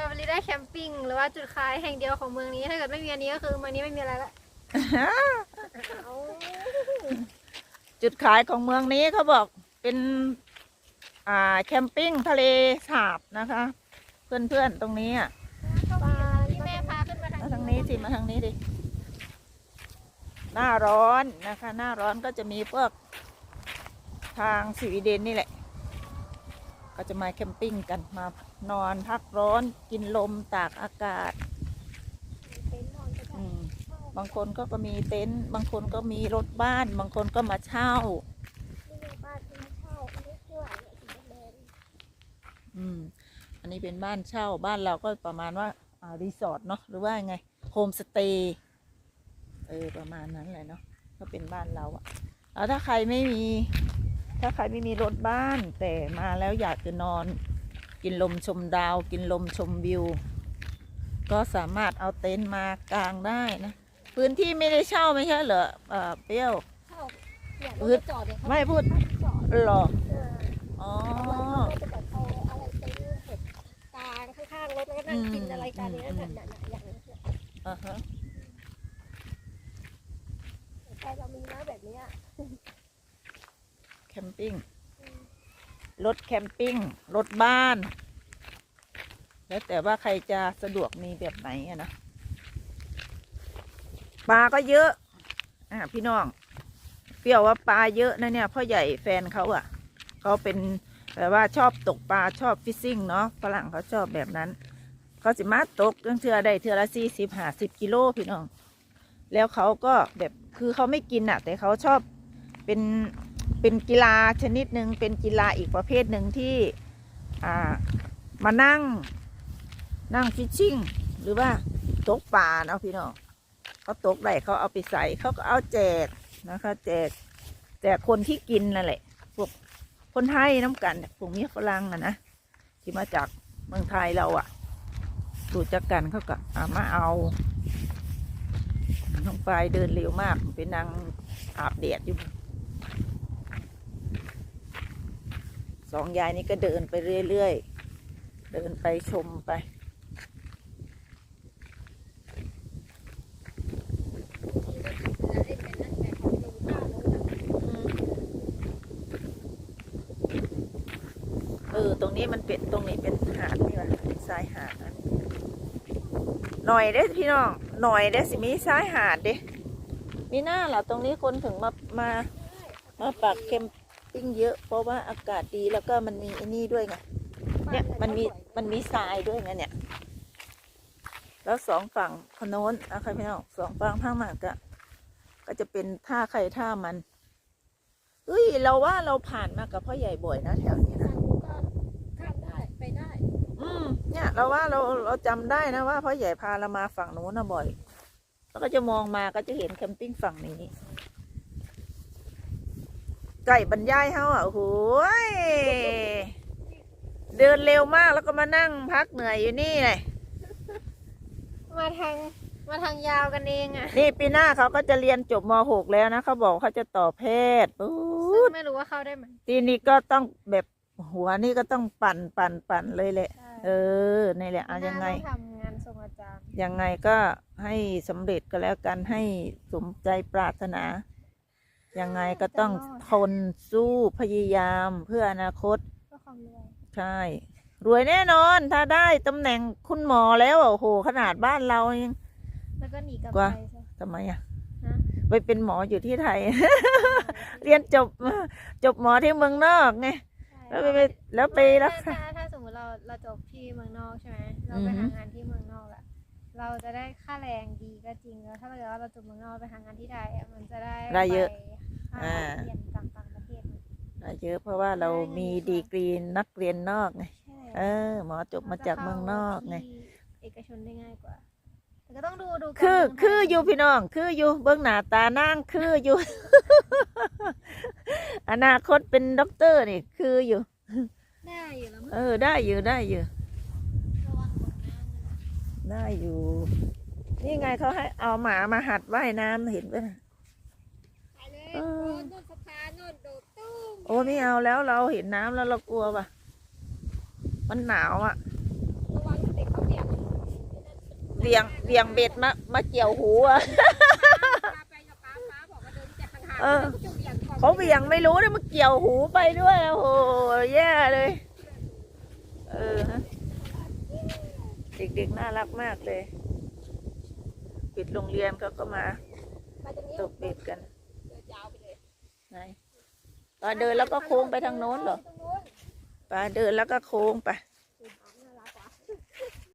เราไปได้แคมปิ้งหรือว่าจุดขายแห่งเดียวของเมืองนี้ ถ้าเกิดไม่มีอันนี้ก็คือเมืองนี้ไม่มีอะไรละเอาจุดขายของเมืองนี้เขาบอกเป็น อ่าแคมปิ้งทะเลสาบนะคะ เพื่อนๆตรงนี้อะปลาที่แม่พาขึ้นมาทางมาทางนี้สิมาทางนี้ดิหน้าร้อนนะคะ หน้าร้อนก็จะมีพวกทางสวีเดนนี่แหละ ก็จะมาแคมปิ้งกันมานอนพักร้อนกินลมตากอากาศบางคนก็ก็มีเต็นท์บางคนก็มีรถบ้าน บางคนก็มาเช่านี่ไงบ้านที่เช่าอันนี้ชื่ออะไรสีแดงอืมอันนี้เป็นบ้านเช่าบ้านเราก็ประมาณว่าอ่ารีสอร์ทเนาะหรือว่าไงโฮมสเตย์เออประมาณนั้นแหละเนาะก็เป็นบ้านเราอะแล้วถ้าใครไม่มี ถ้าใครไม่มีรถบ้านแต่มาแล้วอยากจะนอน กินลมชมดาว กินลมชมวิว ก็สามารถเอาเต็นท์มากางได้นะ พื้นที่ไม่ได้เช่าไม่ใช่เหรอเออเปรี้ยวเช่าเนี่ยอึรดถจอดเนี่ยเขาไม่พูดจอดหรอเอออ๋อ เขาจะแบบเอาอะไรเต็นท์เสร็จกลางข้างๆรถแล้วก็นั่งกินอะไรกันเนี่ยอืมน่ะน่ะน่ะอย่างนี้นอ่าฮะใจเรามีนะแบบเนี้ยแค มปิ้ง รถแคมปิ้ง รถบ้าน แล้วแต่ว่าใครจะสะดวกมีแบบไหนอะนะ ปลาก็เยอะ อ่าพี่น้อง เปรี้ยวว่าปลาเยอะนะเนี่ยพ่อใหญ่แฟนเขาอะเขาเป็นแบบว่าชอบตกปลาชอบฟิชซิ่งเนาะ ฝรั่งเขาชอบแบบนั้น เขาสิมาตกเรื่องเทือได้เทือละสี่สิบห้าสิบกิโลพี่น้อง แล้วเขาก็แบบคือเขาไม่กินอะแต่เขาชอบเป็น เป็นกีฬาชนิดหนึ่งเป็นกีฬาอีกประเภทหนึ่งที่มานั่งนั่งฟิชชิ่งหรือว่าตกปลาเนาะพี่น้องเขาตกได้เขาเอาไปใส่เขาก็เอาแจกนะคะแจกแจกคนที่กินนั่นแหละพวกคนไทยน้ำกันพวกเมียฝรั่งอะนะที่มาจากเมืองไทยเราอะรู้จักกันเขาก็อามาเอาน้องปลายเดินเร็วมากเป็นนางอาบแดดอยู่ สองยายนี่ก็เดินไปเรื่อยๆ เดินไปชมไป เออ ตรงนี้มันเป็นตรงนี้เป็นหาดนี่ว่ะทรายหาดนะหน่อยเด้พี่น้อง หน่อยเด้สิมีทรายหาดเด้มีหน้าล่ะตรงนี้คนถึงมา มา มาปักแคม ปิ้งเยอะ เพราะว่าอากาศดีแล้วก็มันมีไอ้นี่ด้วยไงเนี่ยมันมีมันมีทรายด้วยไงเนี่ย แล้วสองฝั่งพโน้นนะคะพี่น้องสองฝั่งข้างหมากก็ก็จะเป็นท่าใครท่ามันเฮ้ยเราว่าเราผ่านมากับพ่อใหญ่บ่อยนะแถวนี้นะข้ามได้ไปได้ อืมเนี่ย เราว่าเราเราจำได้นะว่าพ่อใหญ่พาเรามาฝั่งโน้นนะบ่อยแล้วก็จะมองมาก็จะเห็นแคมปิ้งฝั่งนี้ ไก่บรรยายเฮาอะโอ้โหยเดินเร็วมากแล้วก็มานั่งพักเหนื่อยอยู่นี่เลยมาทางมาทางยาวกันเองอะ นี่ปีหน้าเขาก็จะเรียนจบม .6 แล้วนะเขาบอกเขาจะต่อแพทย์ปุ๊ซึ่งดไม่รู้ว่าเข้าได้ไหมทีนี้ก็ต้องแบบหัวนี่ก็ต้องปั่นปั่นปั่นเลยแหละใช่เออนี่แหละเอายังไงน่าต้องทำงานส่งอาจารย์ยังไงก็ให้สำเร็จก็แล้วกันให้สมใจปรารถนา ยังไงก็ต้องทนสู้พยายามเพื่ออนาคตเพื่อความรวยใช่ รวยแน่นอน ถ้าได้ตำแหน่งคุณหมอแล้วอะโอ้โห ขนาดบ้านเรายัง แล้วก็หนีกลับกว่า ไปใช่ทำไมอะฮะ ไปเป็นหมออยู่ที่ไทย เรียนจบจบหมอที่เมืองนอกไงใช่แล้วไปไปแล้วไปรักษา ถ้าถ้าสมมติเราเราจบที่เมืองนอกใช่ไหมเราไปอือฮึ หางานที่เมืองนอกอะเราจะได้ค่าแรงดีก็จริงแล้วถ้าเกิดว่าเราจบเมืองนอกไปหางานที่ไทยอะมันจะได้ได้เยอะไป ค่าอ่า เรียนต่างต่างประเทศมันได้เยอะเพราะว่าเรามีดีกรีนักเรียนนอกไง ใช่เออ หมอจบมาจากเมืองนอกไงที่เอกชนได้ง่ายกว่าแต่ก็ต้องดูดูก่นคือเมืงไทคืออยู่พี่น้อง คืออยู่เบื้องหน้าตานั่งคืออยู่ อนาคตเป็นด็อกเตอร์นี่ คืออยู่ ได้อยู่แล้วมั้งเออ ได้อยู่ได้อยู่ ระวังตกน้ำนะได้อยู่ นี่ไงเขาให้เอาหมามาหัดว่ายน้ำเห็นไหมน่ะไปเลย โอ้นสะพานนนโดดตุ้มโอ้ไม่เอาแล้วเราเห็นน้ำแล้วเรากลัวป่ะ มันหนาวอะระวังเด็กเขาเปียกเวียงเวียงเบ็ดมามาเกี่ยวหูอะไปกับป้าป้าบอกว่าเดินจากห่างเออๆจะเบี่ยงก่อนเขาเวียงไม่รู้นะมาเกี่ยวหูไปด้วยโอ้โหแย่เลย เออฮะเด็กๆน่ารักมากเลย ปิดโรงเรียนเขาก็มา มาตรงนี้ ตกเบ็ดกัน เดินยาวไปเลย ไหน ปลาเดินแล้วก็โค้งไปทางโน้นเหรอปลาเดินแล้วก็โค้งไป